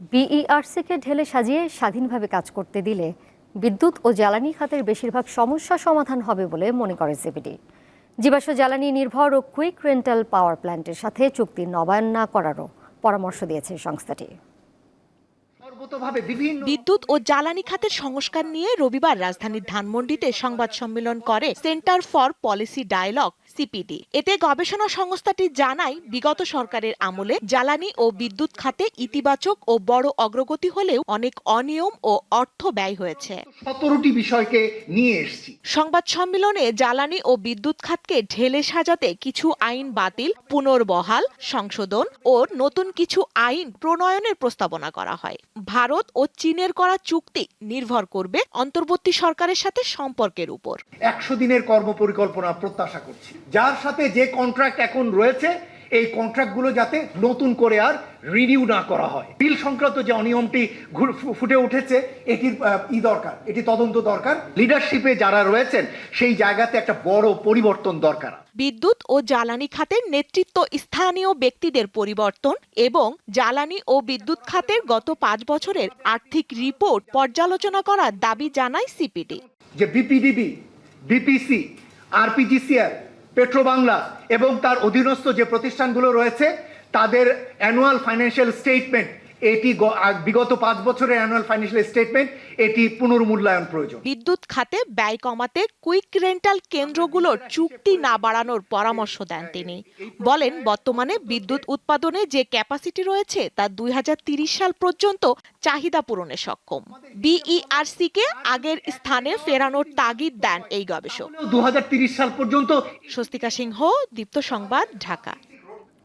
বিইআরসিকে ঢেলে সাজিয়ে স্বাধীনভাবে কাজ করতে দিলে বিদ্যুৎ ও জ্বালানি খাতের বেশিরভাগ সমস্যা সমাধান হবে বলে মনে করে সিপিডি জীবাশ্ম জ্বালানি নির্ভর ও কুইক রেন্টাল পাওয়ার প্ল্যান্টের সাথে চুক্তি নবায়ন না করারও পরামর্শ দিয়েছে সংস্থাটি। বিদ্যুৎ ও জ্বালানি খাতের সংস্কার নিয়ে রবিবার রাজধানীর ধানমন্ডিতে সংবাদ সম্মেলন করে Centre for Policy Dialogue CPD. এতে গবেষণা সংস্থাটি জানায় বিগত সরকারের আমলে জ্বালানি ও বিদ্যুৎ খাতে ইতিবাচক ও বড় অগ্রগতি হলেও অনেক অনিয়ম ও অর্থ ব্যয় হয়েছে। সতেরোটি বিষয়কে নিয়ে এসেছি। সংবাদ সম্মেলনে জ্বালানি ও বিদ্যুৎ খাতকে ঢেলে সাজাতে কিছু আইন বাতিল পুনর্বহাল সংশোধন ও নতুন কিছু আইন প্রণয়নের প্রস্তাবনা করা হয়। ভারত ও চীনের করা চুক্তি নির্ভর করবে অন্তর্বর্তী সরকারের সাথে সম্পর্কের উপর। একশো দিনের কর্মপরিকল্পনা প্রত্যাশা করছি। যার সাথে যে কন্ট্রাক্ট এখন রয়েছে এই কন্ট্রাক্টগুলো যাতে নতুন করে আর রিনিউ না করা হয়। বিল সংক্রান্ত যে অনিয়মটি ফুটে উঠেছে এটির ই দরকার এটি তদন্ত দরকার। লিডারশিপে যারা রয়েছেন সেই জায়গাতে একটা বড় পরিবর্তন দরকার। বিদ্যুৎ ও জ্বালানি খাতের নেতৃত্ব স্থানীয় ব্যক্তিদের পরিবর্তন এবং জ্বালানি ও বিদ্যুৎ খাতের গত পাঁচ বছরের আর্থিক রিপোর্ট পর্যালোচনা করার দাবি জানায় সিপিডি। যে বিপিডিবি বিপিসি আরপিজিসিআর পেট্রোবাংলা এবং তার অধীনস্থ যে প্রতিষ্ঠানগুলো রয়েছে তাদের অ্যানুয়াল ফাইন্যান্সিয়াল স্টেটমেন্ট এটি বিগত পাঁচ বছরের অ্যানুয়াল ফাইন্যান্সিয়াল স্টেটমেন্ট এটি পুনর্মূল্যায়ন প্রয়োজন। বিদ্যুৎ খাতে ব্যয় কমাতে কুইক রেন্টাল কেন্দ্রগুলোর চুক্তি না বাড়ানোর পরামর্শ দেন তিনি। বলেন বর্তমানে বিদ্যুৎ উৎপাদনে যে ক্যাপাসিটি রয়েছে তা দুই সাল পর্যন্ত চাহিদা পূরণে সক্ষম। বিইআরসি কে আগের স্থানে ফেরানোর তাগিদ দেন এই গবেষক। দু সাল পর্যন্ত স্বস্তিকা সিংহ দীপ্ত সংবাদ ঢাকা।